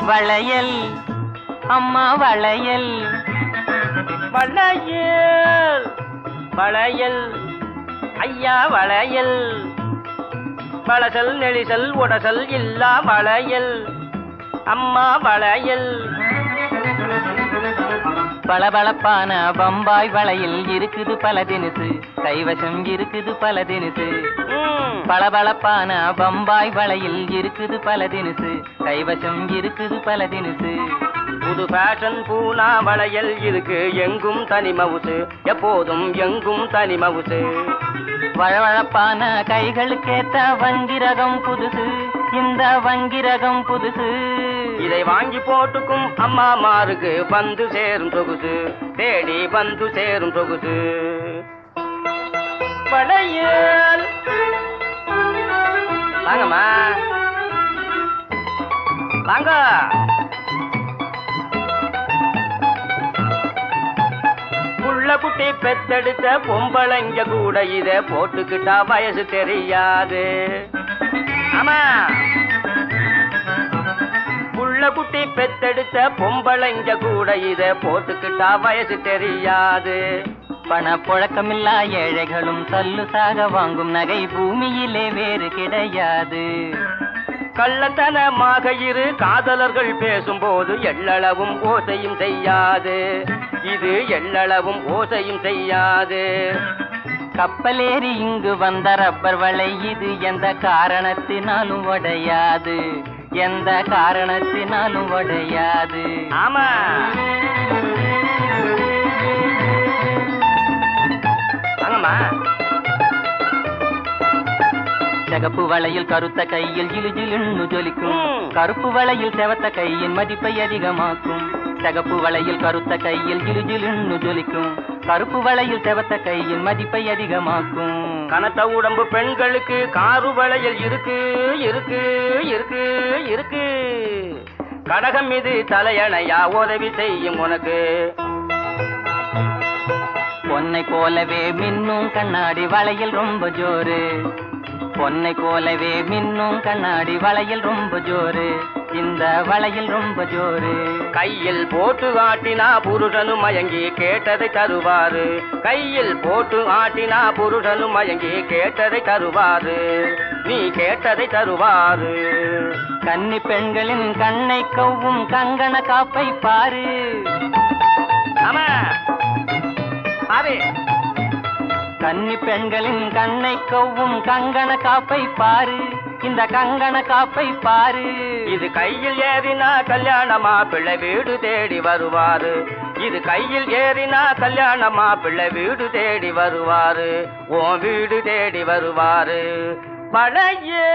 வளையல் அம்மா வளையல். வளையல் வளையல் ஐயா வளையல். வளசல் நெளிசல் உடசல் இல்லா வளையல். அம்மா வளையல். பளபளப்பான பம்பாய் வளையல் இருக்குது பல தினுசு கைவசம் இருக்குது பல தினுசு பளபளப்பான பம்பாய் வளையல் இருக்குது பல தினுசு கைவசம் இருக்குது பல தினுசு புது ஃபேஷன் பூனா வளையல் இருக்கு. எங்கும் தனி மவுசு. எப்போதும் எங்கும் தனி மவுசு. வழவழப்பான கைகளுக்கேத்த வங்கிரகம் புதுசு. இந்த வங்கிரகம் புதுசு. இதை வாங்கி போட்டுக்கும் அம்மா மாருக்கு வந்து சேரும் சொகுசு. தேடி வந்து சேரும் சொகுசு. வளையல். வாங்கம்மா. வாங்க. புள்ள குட்டி பெத்தெடுத்த பொம்பளைங்க கூட இத போட்டுக்கிட்டா வயசு தெரியாது. ஆமா. புள்ள குட்டி பெத்தெடுத்த பொம்பளைங்க கூட இத போட்டுக்கிட்டா வயசு தெரியாது. பண புழக்கமில்லா ஏழைகளும் சல்லுசாக வாங்கும் நகை பூமியிலே வேறு கிடையாது. கள்ளத்தனமாக இரு காதலர்கள் பேசும்போது எள்ளளவும் ஓசையும் செய்யாது. இது எள்ளளவும் ஓசையும் செய்யாது. கப்பலேறி இங்கு வந்த ரப்பர் வலை இது எந்த காரணத்தினாலும் உடையாது. எந்த காரணத்தினாலும் உடையாது. ஆமா. சிகப்பு வளையில் கருத்த கையில் ஜிலு ஜிலுன்னு ஜொலிக்கும். கருப்பு வளையில் செவத்த கையின் மதிப்பை அதிகமாக்கும். சிகப்பு வளையில் கருத்த கையில் ஜிலு ஜிலுன்னு ஜொலிக்கும். கருப்பு வளையில் செவத்த கையின் மதிப்பை அதிகமாக்கும். கனத்த உடம்பு பெண்களுக்கு காரு வளையல் இருக்கு இருக்கு இருக்கு இருக்கு. கடகம் இது தலையணையா உதவி செய்யும் உனக்கு. பொன்னை போலவே மின்னும் கண்ணாடி வளையல் ரொம்ப ஜோரு. பொன்னை போலவே மின்னும் கண்ணாடி வளையல் ரொம்ப ஜோரு. இந்த வளையல் ரொம்ப ஜோரு. கையில் போட்டு ஆட்டினா புருஷனும் மயங்கி கேட்டதை தருவாரு. கையில் போட்டு ஆட்டினா புருஷனும் மயங்கி கேட்டதை தருவாரு. நீ கேட்டதை தருவாரு. கன்னி பெண்களின் கண்ணை கவ்வும் கங்கண காப்பை பாரு. கன்னி பெண்களின் கண்ணை கொவ்வும் கங்கண காப்பை பாரு. இந்த கங்கண காப்பை பாரு. இது கையில் ஏறினா கல்யாணமா? பிள்ளை வீடு தேடி வருவாரு. இது கையில் ஏறினா கல்யாணமா? பிள்ளை வீடு தேடி வருவாரு. ஓ வீடு தேடி வருவாரு. பழைய